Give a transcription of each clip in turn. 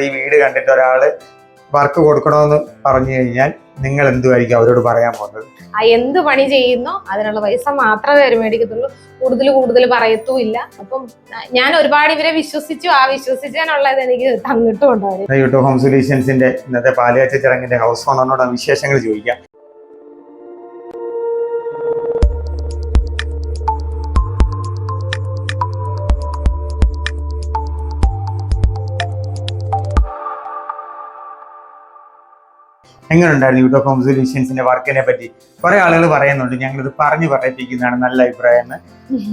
ഈ വീട് കണ്ടിട്ട് ഒരാൾ വർക്ക് കൊടുക്കണമെന്ന് പറഞ്ഞു കഴിഞ്ഞാൽ നിങ്ങൾ എന്തുമായിരിക്കും അവരോട് പറയാൻ പോകുന്നത്? ആ എന്ത് പണി ചെയ്യുന്നോ അതിനുള്ള പൈസ മാത്രമേ അവർ മേടിക്കത്തുള്ളൂ. കൂടുതൽ കൂടുതൽ പറയത്തുമില്ല. അപ്പം ഞാൻ ഒരുപാട് ഇവരെ വിശ്വസിച്ചു. ആ വിശ്വസിച്ചാനുള്ളത് എനിക്ക് തന്നിട്ടുണ്ടായിരുന്നു യൂട്യൂബ് ഹോം സൊല്യൂഷൻസിന്റെ ഇന്നത്തെ പാലുകാച്ച ചടങ്ങിന്റെ ഹൗസ് ഓണറിനോട് വിശേഷങ്ങൾ ചോദിക്കാം. എങ്ങനെയുണ്ടായിരുന്നു യൂട്യൂബ് ഹോം സൊല്യൂഷൻസിന്റെ വർക്കിനെ പറ്റി? കുറെ ആളുകൾ പറയുന്നുണ്ട് ഞങ്ങളിത് പറഞ്ഞു പറയിപ്പിക്കുന്നതാണ് നല്ല അഭിപ്രായം എന്ന്.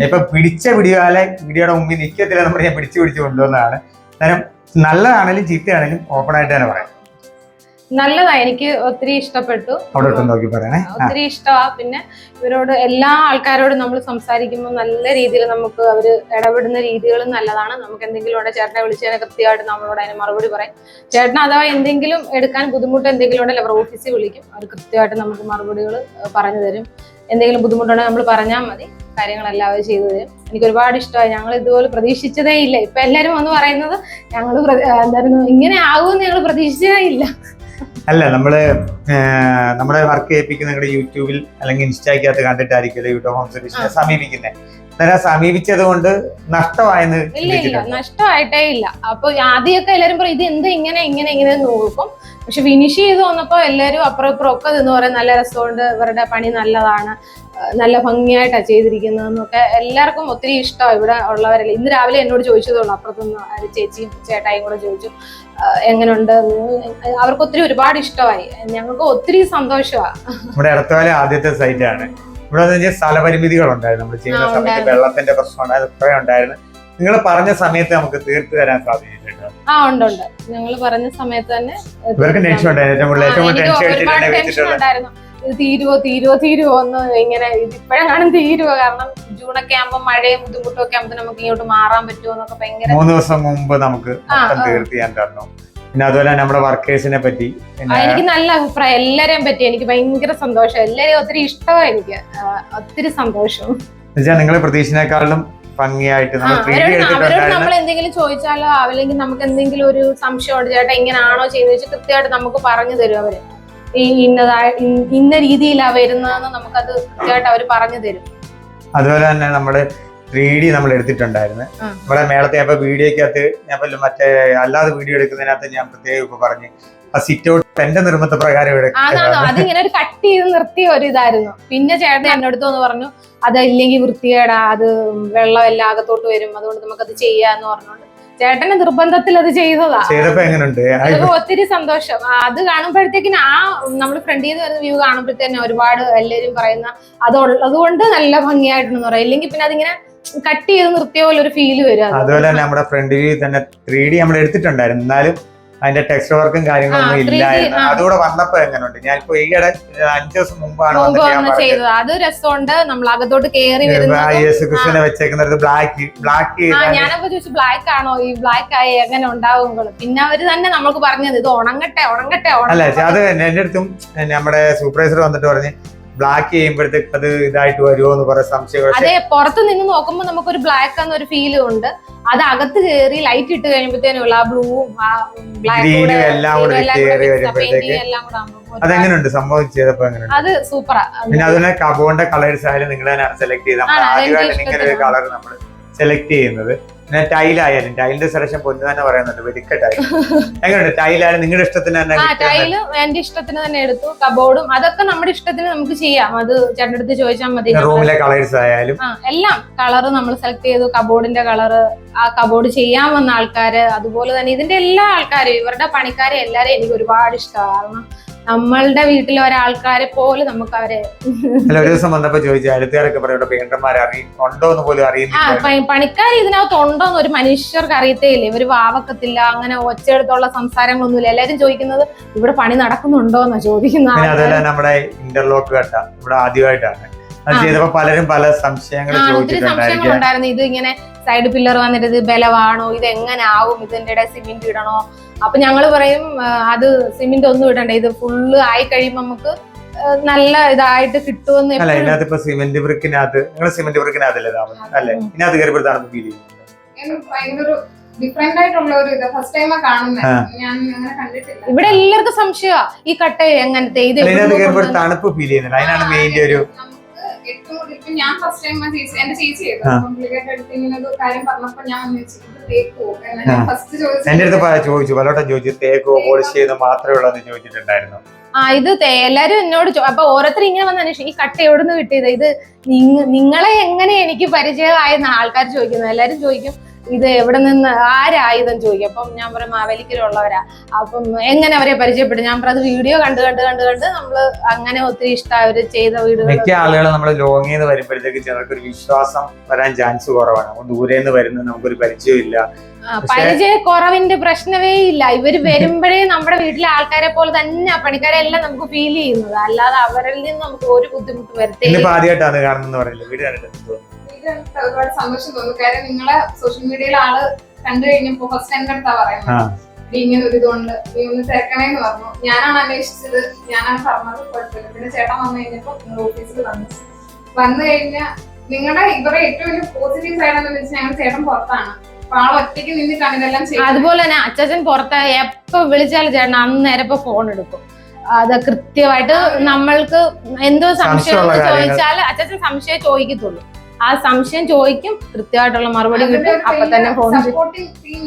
ഇപ്പൊ പിടിച്ച പിടികാലെ വീഡിയോയുടെ മുമ്പിൽ നിൽക്കത്തില്ല നമ്മൾ ഞാൻ പിടിച്ചു പിടിച്ചു കൊണ്ടുവന്നതാണ്. കാരണം നല്ലതാണെങ്കിലും ചീത്തയാണെങ്കിലും ഓപ്പൺ ആയിട്ട് തന്നെ പറയാം. നല്ലതാ എനിക്ക് ഒത്തിരി ഇഷ്ടപ്പെട്ടു. ഒത്തിരി ഇഷ്ടമാ പിന്നെ ഇവരോട് എല്ലാ ആൾക്കാരോടും നമ്മൾ സംസാരിക്കുമ്പോൾ നല്ല രീതിയിൽ നമുക്ക് അവർ ഇടപെടുന്ന രീതികളും നല്ലതാണ്. നമുക്ക് എന്തെങ്കിലും ഉണ്ടെങ്കിൽ ചേട്ടനെ വിളിച്ചാൽ കൃത്യമായിട്ട് നമ്മളോട് അതിന് മറുപടി പറയും. ചേട്ടൻ അഥവാ എന്തെങ്കിലും എടുക്കാൻ ബുദ്ധിമുട്ട് എന്തെങ്കിലും ഉണ്ടെങ്കിൽ അവർ ഓഫീസിൽ വിളിക്കും. അവർ കൃത്യമായിട്ട് നമുക്ക് മറുപടികൾ പറഞ്ഞു തരും. എന്തെങ്കിലും ബുദ്ധിമുട്ടുണ്ടെങ്കിൽ നമ്മൾ പറഞ്ഞാൽ മതി. കാര്യങ്ങളെല്ലാം അവർ ചെയ്തു തരും. എനിക്ക് ഒരുപാട് ഇഷ്ടമായി ഞങ്ങൾ ഇതുപോലെ പ്രതീക്ഷിച്ചതേ ഇല്ല. ഇപ്പൊ എല്ലാവരും വന്ന് പറയുന്നത് ഞങ്ങൾ എന്തായിരുന്നു ഇങ്ങനെ ആകുമെന്ന് ഞങ്ങൾ പ്രതീക്ഷിച്ചതേ ഇല്ല. അല്ല നമ്മൾ നമ്മുടെ വർക്ക് ചെയ്യിപ്പിക്കുന്ന നിങ്ങളുടെ യൂട്യൂബിൽ അല്ലെങ്കിൽ ഇൻസ്റ്റാക്കകത്ത് കണ്ടിട്ടായിരിക്കുമല്ലോ യൂട്യൂബ് ഹോം സൊല്യൂഷനെ സമീപിക്കുന്നത് അന്നേരം സമീപിച്ചത് കൊണ്ട് നഷ്ടമായെന്ന് ഇല്ല ഇല്ല നഷ്ടമായിട്ടേ ഇല്ല. അപ്പൊ ആദ്യമൊക്കെ എല്ലാരും പറയും ഇത് എന്ത് ഇങ്ങനെ ഇങ്ങനെ ഇങ്ങനെ നോക്കും. പക്ഷെ ഫിനിഷ് ചെയ്ത് വന്നപ്പോ എല്ലാരും അപ്പുറം ഇപ്പുറം ഒക്കെ നിന്ന് പറയും നല്ല രസമുണ്ട് ഇവരുടെ പണി നല്ലതാണ് നല്ല ഭംഗിയായിട്ടാണ് ചെയ്തിരിക്കുന്നതെന്നൊക്കെ എല്ലാവർക്കും ഒത്തിരി ഇഷ്ടമാണ് ഇവിടെ ഉള്ളവരല്ലേ. ഇന്ന് രാവിലെ എന്നോട് ചോദിച്ചതുള്ളൂ അപ്പുറത്തുനിന്ന് ചേച്ചിയും ചേട്ടായും കൂടെ ചോദിച്ചു എങ്ങനെ എങ്ങനെയുണ്ട്. അവർക്ക് ഒത്തിരി ഒരുപാട് ഇഷ്ടമായി. ഞങ്ങൾക്ക് ഒത്തിരി സന്തോഷമാണ് നമ്മുടെ അടുത്ത ആദ്യത്തെ സൈറ്റാണ്. ഇവിടെ എന്ന് വെച്ചാൽ സ്ഥലപരിമിതികൾ ഉണ്ടായിരുന്നു നമ്മൾ ചെയ്യുന്ന സമയത്ത് വെള്ളത്തിന്റെ പ്രശ്നം ഉണ്ടായിരുന്നു കുറെ ഉണ്ടായിരുന്നു. നിങ്ങൾ പറഞ്ഞ സമയത്ത് നമുക്ക് തീർത്തു തരാൻ സാധിച്ചിട്ടുണ്ട് ആ ഉണ്ട് ഉണ്ട്. ഞങ്ങൾ പറഞ്ഞ സമയത്ത് തന്നെ ഇവർക്ക് ടെൻഷൻ ഉണ്ടായിരുന്നു. ഏറ്റവും ടെൻഷൻ ഇത് തീരുവോ തീരുവോ തീരുവോ എന്ന് ഇങ്ങനെ ഇപ്പോഴെങ്ങാനും തീരുവോ? കാരണം ജൂണൊക്കെ ആകുമ്പോൾ മഴയും ബുദ്ധിമുട്ടും ഒക്കെ ആകുമ്പോൾ നമുക്ക് ഇങ്ങോട്ട് മാറാൻ പറ്റുമോ എന്നൊക്കെ ഭയങ്കര മൂന്ന് ദിവസം മുമ്പ് നമുക്ക് തീർത്തിയാൻ തന്നു. പിന്നെ അതുപോലെ നമ്മുടെ വർക്കേഴ്സിനെ പറ്റി. എനിക്ക് നല്ല അഭിപ്രായം. എല്ലാരെയും പറ്റി എനിക്ക് ഭയങ്കര സന്തോഷം. എല്ലാരെയും ഒത്തിരി ഇഷ്ടമാണ് എനിക്ക്. ഒത്തിരി സന്തോഷം. എന്നുവെച്ചാൽ നിങ്ങൾ പ്രതീക്ഷനേക്കാളും ഭംഗിയായിട്ട് നമ്മൾ എന്തെങ്കിലും ചോദിച്ചാലോ അല്ലെങ്കിൽ നമുക്ക് എന്തെങ്കിലും ഒരു സംശയമുണ്ട് ചേട്ടാ ഇങ്ങനാണോ ചെയ്യുന്നത് വെച്ചാൽ കൃത്യമായിട്ട് നമുക്ക് പറഞ്ഞു തരും അവർ. ഈ ഇന്നതായി ഇന്ന- രീതിയിലാണ് രീതിയിലാ വരുന്നതെന്ന് നമുക്കത് കൃത്യമായിട്ട് അവർ പറഞ്ഞു തരും. അതുപോലെ തന്നെ നമ്മൾ ത്രീ ഡി നമ്മൾ എടുത്തിട്ടുണ്ടായിരുന്നു. ഇവിടെ നമ്മുടെ മേളത്തെ വീഡിയോയ്ക്ക് വീഡിയോക്കകത്ത് ഞാൻ ഇപ്പൊ മറ്റേ അല്ലാതെ വീഡിയോ എടുക്കുന്നതിനകത്ത് ഞാൻ പ്രത്യേകം ഇപ്പൊ പറഞ്ഞു ആ സിറ്റ് ഔട്ട് തന്റെ നിർമ്മിത പ്രകാരം അതിങ്ങനെ ഒരു കട്ട് ചെയ്ത് നിർത്തിയ ഒരു ഇതായിരുന്നു. പിന്നെ ചേട്ടൻ എന്റെ അടുത്ത് വന്ന് പറഞ്ഞു അത് ഇല്ലെങ്കിൽ വൃത്തികേടാ അത് വെള്ളം എല്ലാം അകത്തോട്ട് വരും അതുകൊണ്ട് നമുക്ക് നമുക്കത് ചെയ്യാന്ന് പറഞ്ഞോണ്ട്. ചേട്ടന്റെ നിർബന്ധത്തിൽ അത് ചെയ്തതാ. ചെയ്തപ്പോ എങ്ങനെയുണ്ട് ഒത്തിരി സന്തോഷം. അത് കാണുമ്പോഴത്തേക്കിന് ആ നമ്മൾ ഫ്രണ്ടിൽ നിന്ന് വരുന്ന വ്യൂ കാണുമ്പോഴത്തേന് ഒരുപാട് എല്ലാവരും പറയുന്ന അത് ഉള്ളത് കൊണ്ട് നല്ല ഭംഗിയായിട്ടുണ്ടെന്ന് പറയാം. ഇല്ലെങ്കിൽ പിന്നെ അതിങ്ങനെ കട്ട് ചെയ്ത് നിർത്തിയ പോലെ ഒരു ഫീൽ വരും അതുപോലെ തന്നെ നമ്മുടെ ഫ്രണ്ട് വ്യൂ തന്നെ ത്രീ ഡി നമ്മൾ എടുത്തിട്ടുണ്ടായിരുന്നു. എന്നാലും അതിന്റെ ടെക്സ്റ്റ് വർക്കും കാര്യങ്ങളൊന്നും ആ, 3D, ഇല്ലായിരുന്നു. അതുകൂടെ വന്നപ്പോ എങ്ങനെയുണ്ട് ഞാനിപ്പോ ഈയിടെ അഞ്ചു ദിവസം മുമ്പാണ് ചെയ്തത്. അത് രസമുണ്ട്. നമ്മൾ അകത്തോട്ട് കയറി യേശു ക്രിസ്തുവിനെ വെച്ചേക്കുന്നത് ബ്ലാക്ക് ബ്ലാക്ക് ഞാനപ്പോ ചോദിച്ചു ബ്ലാക്ക് ആണോ? ഈ ബ്ലാക്ക് ആയി എങ്ങനെ ഉണ്ടാവും പിന്നെ അവർ തന്നെ നമ്മൾക്ക് പറഞ്ഞത് ഇത് ഉണങ്ങട്ടെ ഉണങ്ങട്ടെ അല്ല അത് എന്റെ അടുത്തും നമ്മുടെ സൂപ്പർവൈസർ വന്നിട്ട് പറഞ്ഞ് ബ്ലാക്ക് ചെയ്യുമ്പോഴത്തേക്ക് അത് ഇതായിട്ട് വരുമോ എന്ന് പറയാൻ സംശയം അതെ പുറത്ത് നിന്ന് നോക്കുമ്പോൾ നമുക്കൊരു ബ്ലാക്ക് എന്നൊരു ഫീൽ ഉണ്ട്. അത് അകത്ത് കയറി ലൈറ്റ് ഇട്ട് കഴിയുമ്പോഴത്തേനുള്ള ആ ബ്ലൂവും ആ ഉം എല്ലാം കൂടെ കയറി വരുമ്പോഴത്തേക്ക് അതെങ്ങനെയുണ്ട് സംഭവം ചെയ്തപ്പോ എങ്ങനെയുണ്ട് അത് സൂപ്പറാ പിന്നെ അതുപോലെ കബോണ്ട കളേഴ്സ് ആയാലും നിങ്ങൾ തന്നെ സെലക്ട് ചെയ്ത് നമ്മൾ ആദ്യമായിട്ട് ഇങ്ങനെ ഒരു കളർ നമ്മൾ സെലക്ട് ചെയ്യുന്നത്. പിന്നെ ടൈലായാലും ടൈലിന്റെ സെലക്ഷൻ പൊന്നു തന്നെ പറയുന്നുണ്ട് വെടിക്ക ടൈൽ. എങ്ങനെയുണ്ട്? ടൈലായാലും നിങ്ങളുടെ ഇഷ്ടത്തിന് തന്നെ? ടൈൽ എന്റെ ഇഷ്ടത്തിന് തന്നെ എടുത്തു കബോർഡും അതൊക്കെ നമ്മുടെ ഇഷ്ടത്തിന് നമുക്ക് ചെയ്യാം. അത് ചേട്ടന്റെ അടുത്ത് ചോദിച്ചാൽ മതി. റൂമിലെ കളേഴ്സ് ആയാലും. എല്ലാം. കളറ് നമ്മൾ സെലക്ട് ചെയ്തു കബോർഡിന്റെ കളറ് ആ കബോർഡ് ചെയ്യാൻ വന്ന ആൾക്കാര് അതുപോലെ തന്നെ ഇതിന്റെ എല്ലാ ആൾക്കാരും ഇവരുടെ പണിക്കാരെ എല്ലാരെയും എനിക്ക് ഒരുപാട് ഇഷ്ടമാണ്. കാരണം നമ്മളുടെ വീട്ടിലെ ഒരാൾക്കാരെ പോലെ നമുക്ക് അവരെ അല്ല ഒരു ദിവസം വന്നപ്പോ ചോദിച്ചു അടുത്തുകാരൊക്കെ പറയും ഇവിടെ പെയിന്റർമാരെ ഉണ്ടോ എന്ന് പോലും അറിയുന്നില്ല. പണിക്കാർ ഇതിനകത്ത് ഉണ്ടോന്ന് ഒരു മനുഷ്യർക്ക് അറിയത്തേ ഇല്ല ഇവർ വാവക്കത്തില്ല അങ്ങനെ ഒച്ചയെടുത്തുള്ള സംസാരങ്ങളൊന്നുമില്ല. എല്ലാരും ചോദിക്കുന്നത് ഇവിടെ പണി നടക്കുന്നുണ്ടോ എന്നാ ചോദിക്കുന്നത് അതുപോലെ നമ്മുടെ ഇന്റർലോക്ക് കട്ട ഇവിടെ ആദ്യമായിട്ടാണ്. അത്. ചെയ്തപ്പോ പലരും പല സംശയങ്ങൾ ചോദിച്ചിട്ടുണ്ടായിരിക്കും. ഇത് ഇങ്ങനെ സൈഡ് പില്ലർ വന്നിട്ട് ഇത് ബലമാണോ ഇത് എങ്ങനെ ആവും ഇതിന്റെ സിമെന്റ് ഇടണോ? അപ്പൊ ഞങ്ങൾ പറയും അത് സിമെന്റ് ഒന്നും ഇടണ്ട. ഇത് ഫുള്ള് ആയി കഴിയുമ്പോ നമുക്ക് നല്ല ഇതായിട്ട് കിട്ടുമെന്ന് അല്ല എപ്പോഴും ഇതിനകത്ത് ഇപ്പൊ സിമെന്റ് ബ്രിക്കിനകത്ത് നിങ്ങൾ സിമെന്റ് ബ്രിക്കിനകത്തല്ലേ താമസം അല്ലേ? ഇതിനകത്ത് ഫീൽ ഡിഫറെന്റ് ആയിട്ടുള്ള ഒരു ഇത്. ഫസ്റ്റ് ടൈമാ കാണുന്നത് ഞാൻ അങ്ങനെ കണ്ടിട്ടില്ല. ഇവിടെ എല്ലാവർക്കും സംശയമാ ഈ കട്ട എങ്ങനത്തെ? ഇത് തണുപ്പ് ഫീൽ ചെയ്യുന്നില്ല. അതിനാണ് മെയിന്റെ ഒരു ഇപ്പൊ ഞാൻ ഫസ്റ്റ് ടൈം ചേച്ചി എന്റെ ചേച്ചി. എടുത്ത് ഇങ്ങനെ ഒരു കാര്യം പറഞ്ഞപ്പോ ഞാൻ എന്റെ അടുത്ത് ചോദിച്ചു പലവട്ടം ചോദിച്ചു തേക്കോ പോളിഷ് ചെയ്ത് മാത്രമേ ഉള്ളൂ എന്ന് ചോദിച്ചിട്ടുണ്ടായിരുന്നു. ആ ഇത് എല്ലാരും എന്നോട് അപ്പൊ ഓരോരുത്തർ ഇങ്ങനെ വന്ന് അന്വേഷിക്കും ഈ കട്ട എവിടുന്ന് കിട്ടിയത്? ഇത് നിങ്ങളെ എങ്ങനെ എനിക്ക് പരിചയമായെന്ന് ആൾക്കാർ ചോദിക്കുന്നു എല്ലാരും ചോദിക്കും ഇത് എവിടെ നിന്ന് ആരായുധം ചോദിക്കും അപ്പം ഞാൻ പറയും മാവേലിക്കലുള്ളവരാ അപ്പം എങ്ങനെ അവരെ പരിചയപ്പെടും? ഞാൻ പറഞ്ഞത് വീഡിയോ കണ്ട് കണ്ട് കണ്ട് കണ്ട് നമ്മൾ അങ്ങനെ ഒത്തിരി ഇഷ്ടം അവർ ചെയ്ത വീടുകൾ മിക്ക ആളുകളും നമ്മൾ ലോങ്ങിൽ നിന്ന് വരുമ്പോഴത്തേക്ക് ചിലർക്ക് ഒരു വിശ്വാസം വരാൻ ചാൻസ് കുറവാണ്. ദൂരെ നിന്ന് വരുന്നത് നമുക്കൊരു പരിചയമില്ല പരിചയ പരിചയക്കുറവിന്റെ പ്രശ്നമേ ഇല്ല. ഇവർ വരുമ്പോഴേ നമ്മുടെ വീട്ടിലെ ആൾക്കാരെ പോലെ തന്നെ പണിക്കാരെ എല്ലാം നമുക്ക് ഫീൽ ചെയ്യുന്നത്. അല്ലാതെ അവരിൽ നിന്ന് നമുക്ക് ഒരു ബുദ്ധിമുട്ട് വരത്തേ ഇന്നിപ്പോ ആദ്യമായിട്ടാണ് കാണുന്നത് വീട് കണ്ടിട്ട്? ഇത് കണ്ടിട്ട് ഒരുപാട് സന്തോഷം തോന്നുന്നു. കാര്യം നിങ്ങളെ സോഷ്യൽ മീഡിയയിൽ ആൾ കണ്ടു കഴിഞ്ഞപ്പോ ഫസ്റ്റ് ടൈം കണ്ടാ പറയുന്നത്. ആ. "ഡി, ഇങ്ങനെ ഒരു ഇതുകൊണ്ട് നീ ഒന്ന് തിരക്കണേന്ന് പറഞ്ഞു. ഞാനാണ് അന്വേഷിച്ചത് ഞാനാണ് പറഞ്ഞത് കുഴപ്പമില്ല. പിന്നെ ചേട്ടൻ വന്നു കഴിഞ്ഞപ്പോ നിങ്ങൾ ഓഫീസിൽ വന്നു. വന്നു കഴിഞ്ഞ നിങ്ങളുടെ ഇവരുടെ ഏറ്റവും വലിയ പോസിറ്റീവ് സൈഡ് എന്ന് വെച്ചാൽ ഞങ്ങൾ ചേട്ടൻ പുറത്താണ്. അതുപോലെ തന്നെ അച്ഛൻ പുറത്ത് എപ്പോ വിളിച്ചാലും ചേട്ടൻ അന്നേരം ഇപ്പൊ ഫോൺ എടുക്കും. അത് കൃത്യമായിട്ട് നമ്മൾക്ക് എന്തോ സംശയം ചോദിച്ചാൽ അച്ഛൻ സംശയം ചോദിക്കത്തുള്ളൂ. ആ സംശയം ചോദിക്കും കൃത്യമായിട്ടുള്ള മറുപടി കിട്ടും. അപ്പൊ തന്നെ ഫോൺ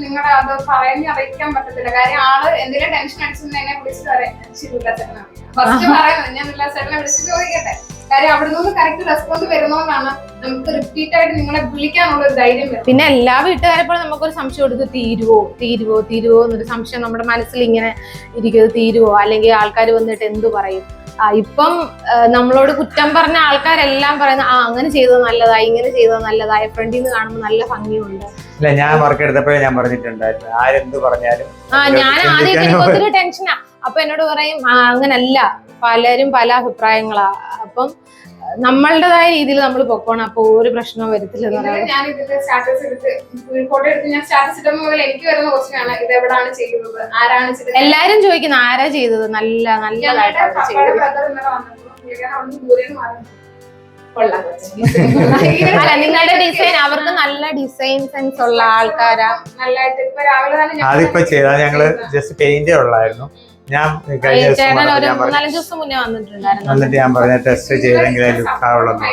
നിങ്ങളുടെ അത് പറഞ്ഞ് അറിയിക്കാൻ പറ്റത്തില്ല. കാര്യം ആൾ എന്തെങ്കിലും ടെൻഷൻ അടിച്ചെന്ന് എന്നെ വിളിച്ചിട്ട് പറയാം ഫസ്റ്റ് ഞാൻ വിളിച്ച് ചോദിക്കട്ടെ. കാര്യം അവിടെ നിന്ന് കറക്റ്റ് റെസ്പോൺസ് വരുന്നതുകൊണ്ടാണ് നമുക്ക് റിപ്പീറ്റ് ആയിട്ട് നിങ്ങളെ വിളിക്കാനുള്ള ഒരു ധൈര്യം വരും പിന്നെ എല്ലാ വീട്ടുകാരെപ്പോഴും നമുക്കൊരു സംശയം എടുത്ത് തീരുവോ? തീരുവോ? തീരുവോ? എന്നൊരു സംശയം നമ്മുടെ മനസ്സിൽ ഇങ്ങനെ ഇരിക്കുന്നത് തീരുവോ? അല്ലെങ്കിൽ ആൾക്കാർ വന്നിട്ട് എന്തു പറയും? ഇപ്പം നമ്മളോട് കുറ്റം പറഞ്ഞ ആൾക്കാരെല്ലാം പറയുന്ന ആ അങ്ങനെ ചെയ്തത് നല്ലതായി ഇങ്ങനെ ചെയ്തത് നല്ലതായി ഫ്രണ്ടിൽ നിന്ന് കാണുമ്പോൾ നല്ല ഭംഗിയുണ്ട്. ഇല്ല ഞാൻ വർക്ക് എടുത്തപ്പോഴേ ഞാൻ പറഞ്ഞിട്ടുണ്ടായിരുന്നു. ആരെന്ത് പറഞ്ഞാലും ആ ഞാൻ ആദ്യം ഒത്തിരി ടെൻഷനാ അപ്പൊ എന്നോട് പറയും "ആ, അങ്ങനല്ല. പലരും പല അഭിപ്രായങ്ങളാ. അപ്പം നമ്മളുടേതായ രീതിയിൽ നമ്മൾ പൊക്കോണം. അപ്പൊ ഒരു പ്രശ്നവും വരത്തില്ല ഞാൻ ഇതിന്റെ സ്റ്റാറ്റസ് എടുത്ത് ഫോട്ടോ എടുത്ത് ഞാൻ സ്റ്റാറ്റസ് ഇടുമ്പോൾ മുതൽ എനിക്ക് വരുന്ന ക്വസ്റ്റ്യൻ ആണ് ഇത് എവിടാണ് ചെയ്യുന്നത്? ആരാണ് ചെയ്തത്? എല്ലാരും ചോദിക്കുന്ന ആരാ ചെയ്തത്? നല്ല നല്ല അല്ല നിങ്ങളുടെ ഡിസൈൻ അവർക്ക് നല്ല ഡിസൈൻ സെൻസ് ഉള്ള ആൾക്കാരാ. നല്ലതായിട്ട് ഇപ്പൊ രാവിലെ തന്നെ അതിപ്പോ ചെയ്താൽ ഞങ്ങൾ ജസ്റ്റ് പെയിന്റേ ഉള്ളായിരുന്നു. ഞാൻ കഴിഞ്ഞ ദിവസം വന്നിട്ട് ഒരു ഞാൻ പറഞ്ഞു ഞാൻ പറഞ്ഞ ടെസ്റ്റ് ചെയ്തെങ്കിലും പറഞ്ഞു.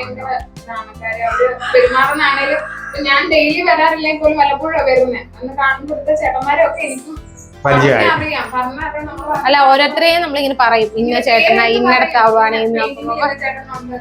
ഞാൻ ഡെയിലി വരാറില്ലെങ്കിൽ പോലും വല്ലപ്പോഴും വരുന്നത് അന്ന് കാണുമ്പോൾ ഇവിടുത്തെ ചേട്ടന്മാരൊക്കെ എനിക്കും പരിചയമായി. അറിയാം പറഞ്ഞാൽ നമ്മൾ അല്ല ഓരോരുത്തരെയും നമ്മളിങ്ങനെ പറയും. ഇന്ന ചേട്ടനാ ഇന്നടത്താവാണ് ഇന്ന്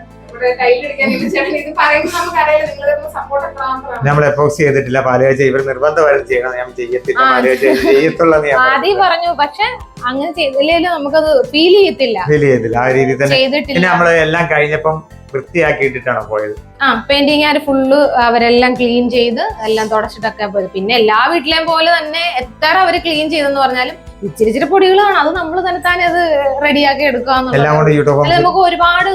നമ്മൾ എപ്പോക്സി ചെയ്തിട്ടില്ല. പാലുകാഴ്ച ഇവർ നിർബന്ധമായിട്ട് ചെയ്യണം. ഞാൻ ചെയ്യത്തില്ല. പാലുകാഴ്ച ചെയ്യത്തുള്ളൂ ആദ്യം പറഞ്ഞു പക്ഷെ അങ്ങനെ ചെയ്തില്ലെങ്കിലും നമുക്കത് ഫീൽ ചെയ്യത്തില്ല. ഫീൽ ചെയ്തില്ല ആ രീതിയിൽ തന്നെ. ചെയ്തിട്ടില്ല. പിന്നെ നമ്മൾ എല്ലാം കഴിഞ്ഞപ്പം വൃത്തിയാക്കിയിട്ടാണ് പോയത്? ആ പെയിന്റിങ് ഫുള്ള് അവരെല്ലാം ക്ലീൻ ചെയ്ത് എല്ലാം തുടച്ചിട്ടൊക്കെ പോയത്. പിന്നെ എല്ലാ വീട്ടിലെയും പോലെ തന്നെ എത്ര അവർ ക്ലീൻ ചെയ്തെന്ന് പറഞ്ഞാലും ഇച്ചിരി ഇച്ചിരി പൊടികളാണ്. അത് നമ്മൾ തന്നെ തന്നെ അത് റെഡിയാക്കി എടുക്കുക നമുക്ക് ഒരുപാട്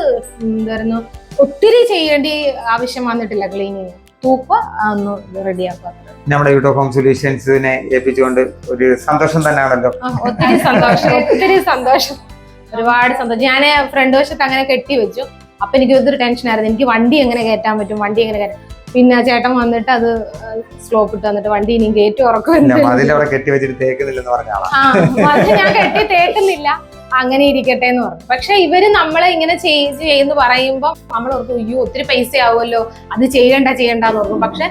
എന്തായിരുന്നു ഒത്തിരി ചെയ്യേണ്ടി ആവശ്യം വന്നിട്ടില്ല ക്ലീനിങ് തൂപ്പ ഒന്ന് റെഡിയാക്കുക നമ്മുടെ യൂട്യൂബ് ഹോം സൊല്യൂഷൻസിനെ ഏൽപ്പിച്ചുകൊണ്ട് ഒരു സന്തോഷം തന്നെയാണല്ലോ. ഒത്തിരി സന്തോഷം ഒത്തിരി സന്തോഷം. ഒരുപാട് സന്തോഷം. ഞാൻ ഫ്രണ്ട് വശത്ത് അങ്ങനെ കെട്ടി വെച്ചു അപ്പൊ എനിക്ക് ഒത്തിരി ടെൻഷൻ ആയിരുന്നു. എനിക്ക് വണ്ടി എങ്ങനെ കയറ്റാൻ പറ്റും? വണ്ടി എങ്ങനെ കയറ്റാൻ പിന്നെ ചേട്ടൻ വന്നിട്ട് അത് സ്ലോപ്പ് ഇട്ട് വന്നിട്ട് വണ്ടി ഇനി ഇല്ല ഉറക്കും കെട്ടി വെച്ചിട്ട് തേക്കുന്നില്ലെന്ന് പറഞ്ഞ ആളാ. ആ ഞാൻ കെട്ടി തേക്കുന്നില്ല. അങ്ങനെ ഇരിക്കട്ടെ എന്ന് പറഞ്ഞു. പക്ഷെ ഇവർ നമ്മളെ ഇങ്ങനെ ചേഞ്ച് ചെയ്യുന്നു പറയുമ്പോ നമ്മൾ ഓർക്കും അയ്യോ ഒത്തിരി പൈസ ആവുമല്ലോ അത് ചെയ്യണ്ട ചെയ്യണ്ടെന്ന് ഓർക്കും. പക്ഷെ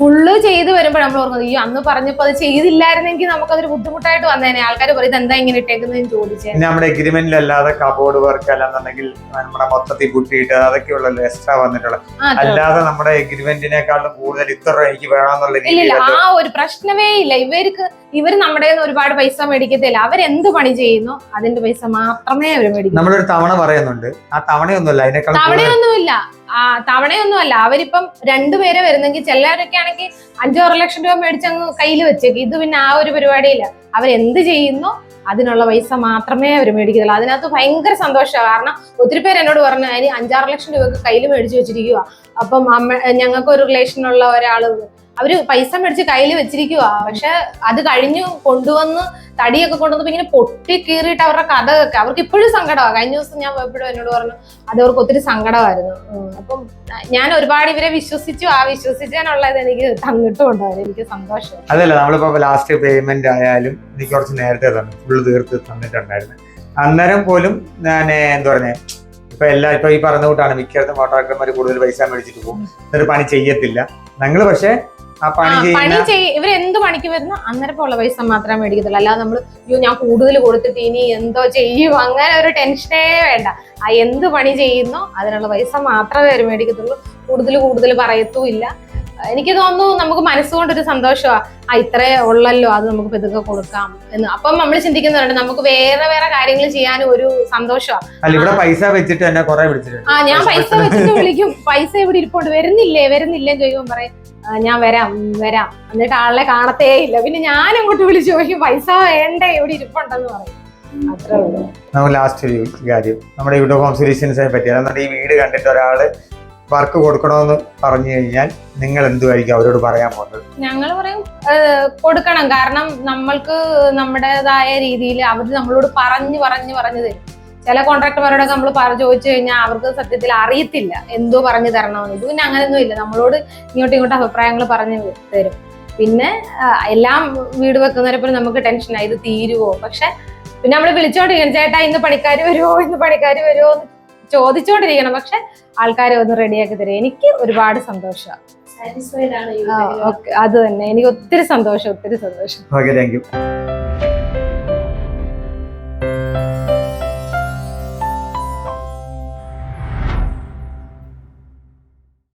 ഫുള്ള് ചെയ്ത് വരുമ്പോൾ നമ്മൾ ഓർക്കുന്നത് ഈ അന്ന് പറഞ്ഞപ്പോ അത് ചെയ്തില്ലായിരുന്നെങ്കിൽ നമുക്കതൊരു ബുദ്ധിമുട്ടായിട്ട് വന്നേനെ. ആൾക്കാർ പറയും എന്താ ഇങ്ങനെ ഇട്ടേക്കുന്നതെന്ന് ചോദിച്ചേ. പിന്നെ നമ്മുടെ എഗ്രിമെന്റിൽ അല്ലാതെ കബോർഡ് വർക്ക് അല്ലാന്നുണ്ടെങ്കിൽ നമ്മുടെ മൊത്തത്തിൽ പുട്ടിയിട്ട് അതൊക്കെയുള്ളല്ലോ എക്സ്ട്രാ വന്നിട്ടുള്ളത് ആ, അല്ലാതെ നമ്മുടെ എഗ്രിമെന്റിനെക്കാളും കൂടുതൽ ഇത്ര എനിക്ക് വേണമെന്നുള്ള ആ ഒരു പ്രശ്നമേ ഇല്ല. ഇവർക്ക് ഇവർ നമ്മുടെ ഒരുപാട് പൈസ മേടിക്കത്തില്ല. അവരെന്ത് പണി ചെയ്യുന്നു? അതിന്റെ പൈസ മാത്രമേ അവർ മേടിക്കൂ. നമ്മളൊരു തവണ പറയുന്നുണ്ട്. ആ തവണയൊന്നുമല്ല അതിനേക്കാൾ തവണയൊന്നുമില്ല. ആ തവണയൊന്നുമല്ല. അവരിപ്പം രണ്ടുപേരെ വരുന്നെങ്കിൽ ചിലരൊക്കെ ആണെങ്കിൽ അഞ്ചാറ് ലക്ഷം രൂപ മേടിച്ചങ്ങ് കയ്യിൽ വെച്ചേക്ക്. ഇത് പിന്നെ ആ ഒരു പരിപാടിയില്ല. അവരെന്ത് ചെയ്യുന്നു? അതിനുള്ള പൈസ മാത്രമേ അവർ മേടിക്കത്തുള്ളൂ. അതിനകത്ത് ഭയങ്കര സന്തോഷമാണ്. കാരണം ഒത്തിരി പേര് എന്നോട് പറഞ്ഞു അതിന് അഞ്ചാറ് ലക്ഷം രൂപക്ക് കയ്യിൽ മേടിച്ചു വെച്ചിരിക്കുക അപ്പം അമ്മ ഞങ്ങൾക്ക് ഒരു റിലേഷനുള്ള ഒരാൾ അവർ പൈസ മേടിച്ച് കയ്യിൽ വെച്ചിരിക്കുക പക്ഷെ അത് കഴിഞ്ഞു കൊണ്ടുവന്ന് തടിയൊക്കെ കൊണ്ടുവന്നപ്പോ ഇങ്ങനെ പൊട്ടി കീറിയിട്ട് അവരുടെ കഥ അവർക്ക് ഇപ്പോഴും സങ്കടമാണ് കഴിഞ്ഞ ദിവസം ഞാൻ എപ്പോഴും എന്നോട് പറഞ്ഞു അത് അവർക്ക് ഒത്തിരി സങ്കടമായിരുന്നു. അപ്പം ഞാൻ ഒരുപാട് ഇവരെ വിശ്വസിച്ചു. ആ വിശ്വസിച്ചാനുള്ളത് എനിക്ക് തന്നിട്ടുമുണ്ട് എനിക്ക് സന്തോഷം. അതല്ല നമ്മളിപ്പോ ലാസ്റ്റ് പേയ്മെന്റ് ആയാലും എനിക്ക് കുറച്ച് നേരത്തെ തന്നു. ഫുള്ള് തീർത്ത് തന്നിട്ടുണ്ടായിരുന്നു. അന്നേരം പോലും ഞാൻ എന്താ പറഞ്ഞേ ഇപ്പൊ എല്ലാ ഇപ്പൊ ഈ പറഞ്ഞ കൂട്ടാണ്. മിക്കയിടത്തും കോൺട്രാക്ടർമാർ കൂടുതൽ പൈസ മേടിച്ചിട്ട് പോകും. എന്നൊരു പണി ചെയ്യത്തില്ല. ഞങ്ങൾ പക്ഷേ ആ പണി പണി ചെയ്യുന്ന ചെയ്യ ഇവർ എന്ത് പണിക്ക് വരുന്നു? അന്നേരം ഉള്ള പൈസ മാത്രമേ മേടിക്കത്തുള്ളൂ. അല്ലാതെ നമ്മൾ അയ്യോ ഞാൻ കൂടുതൽ കൊടുത്തിട്ട് ഇനി എന്തോ ചെയ്യും? അങ്ങനെ ഒരു ടെൻഷനേ വേണ്ട. ആ എന്ത് പണി ചെയ്യുന്നോ അതിനുള്ള പൈസ മാത്രമേ അവർ മേടിക്കത്തുള്ളൂ. കൂടുതൽ കൂടുതൽ പറയത്തുമില്ല. എനിക്ക് തോന്നുന്നു നമുക്ക് മനസ്സുകൊണ്ടൊരു സന്തോഷമാണ് ആ ഇത്രേ ഉള്ളല്ലോ അത് നമുക്ക് പെതുക്കെ കൊടുക്കാം എന്ന്. അപ്പം നമ്മൾ ചിന്തിക്കുന്നുണ്ട് നമുക്ക് വേറെ വേറെ കാര്യങ്ങൾ ചെയ്യാനും ഒരു സന്തോഷമാണ് ഇവിടെ പൈസ വെച്ചിട്ട് തന്നെ കുറെ വിളിച്ചിട്ടുണ്ട്. ആ ഞാൻ പൈസ വെച്ചിട്ട് വിളിക്കും. പൈസ ഇവിടെ ഇരിപ്പുണ്ട്. വരുന്നില്ലേ? വരുന്നില്ലേ ചോദിക്കും ചോദിക്കുമ്പോൾ പറയും ഞാൻ വരാം വരാം. എന്നിട്ട് ആളെ കാണത്തേ ഇല്ല. പിന്നെ ഞാൻ അങ്ങോട്ട് വിളിച്ചു ചോദിക്കും പൈസ വേണ്ടേ? ഇവിടെ ഇരിപ്പുണ്ടെന്ന് പറയും. നമുക്ക് ലാസ്റ്റ് ഒരു കാര്യം. നമ്മുടെ യൂട്യൂബ് ഹോം സൊല്യൂഷൻസിനെ പറ്റി. അതെന്നുണ്ട് ഈ വീട് കണ്ടിട്ട് ഒരാൾ വർക്ക് കൊടുക്കണമെന്ന് പറഞ്ഞു കഴിഞ്ഞാൽ നിങ്ങൾ എന്തുമായിരിക്കും അവരോട് പറയാൻ പോകുന്നത്. ഞങ്ങൾ പറയും കൊടുക്കണം. കാരണം നമ്മൾക്ക് നമ്മുടേതായ രീതിയിൽ അവർ നമ്മളോട് പറഞ്ഞു പറഞ്ഞു പറഞ്ഞു തരും. ചില കോൺട്രാക്ടർമാരോടൊക്കെ നമ്മൾ പറ ചോദിച്ചു കഴിഞ്ഞാൽ അവർക്ക് സത്യത്തിൽ അറിയത്തില്ല. എന്തോ പറഞ്ഞു തരണമെന്ന്. ഇത് പിന്നെ അങ്ങനെയൊന്നും ഇല്ല. നമ്മളോട് ഇങ്ങോട്ടും ഇങ്ങോട്ടും അഭിപ്രായങ്ങൾ പറഞ്ഞു തരും. പിന്നെ എല്ലാം വീട് വെക്കുന്നവരെപ്പോഴും നമുക്ക് ടെൻഷനായി ഇത് തീരുവോ? പക്ഷെ പിന്നെ നമ്മൾ വിളിച്ചോണ്ടിരിക്കണം. ചേട്ടാ ഇന്ന് പണിക്കാർ വരുമോ ഇന്ന് പണിക്കാർ വരുമോ എന്ന് ചോദിച്ചോണ്ടിരിക്കണം. പക്ഷെ ആൾക്കാരെ ഒന്ന് റെഡിയാക്കി തരും. എനിക്ക് ഒരുപാട് സന്തോഷമാണ്. അത് തന്നെ. എനിക്ക് ഒത്തിരി സന്തോഷം ഒത്തിരി സന്തോഷം.